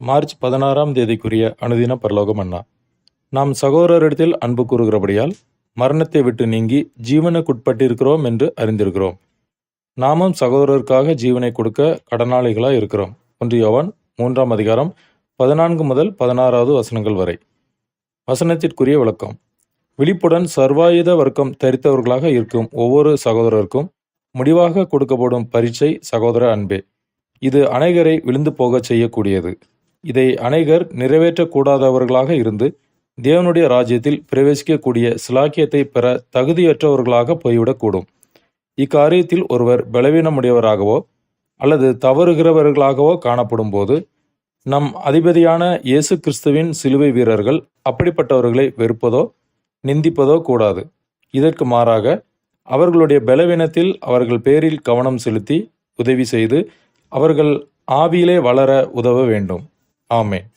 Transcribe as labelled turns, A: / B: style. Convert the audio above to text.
A: March பதினாறாம் தேதிக்குரிய அனுதின பரலோகம் அண்ணா. நாம் சகோதரரிடத்தில் அன்பு கூறுகிறபடியால் மரணத்தை விட்டு நீங்கி ஜீவனுக்குட்பட்டிருக்கிறோம் என்று அறிந்திருக்கிறோம். நாமும் சகோதரருக்காக ஜீவனை கொடுக்க கடனாளிகளாக இருக்கிறோம். ஒன்று யோவான் மூன்றாம் அதிகாரம் பதினான்கு முதல் பதினாறாவது வசனங்கள் வரை. வசனத்திற்குரிய விளக்கம். விழிப்புடன் சர்வாயுத வர்க்கம் தரித்தவர்களாக இருக்கும் ஒவ்வொரு சகோதரருக்கும் முடிவாக கொடுக்கப்படும் பரீட்சை சகோதர அன்பே. இது அநேகரை விழுந்து போகச் செய்யக்கூடியது. இதை அநேகர் நிறைவேற்றக்கூடாதவர்களாக இருந்து தேவனுடைய ராஜ்யத்தில் பிரவேசிக்கக்கூடிய சிலாக்கியத்தை பெற தகுதியற்றவர்களாக போய்விடக்கூடும். இக்காரியத்தில் ஒருவர் பலவீனமுடையவராகவோ அல்லது தவறுகிறவர்களாகவோ காணப்படும் போது நம் அதிபதியான இயேசு கிறிஸ்துவின் சிலுவை வீரர்கள் அப்படிப்பட்டவர்களை வெறுப்பதோ நிந்திப்பதோ கூடாது. இதற்கு மாறாக அவர்களுடைய பலவீனத்தில் அவர்கள் பேரில் கவனம் செலுத்தி உதவி செய்து அவர்கள் ஆவியிலே வளர உதவ வேண்டும். Amen.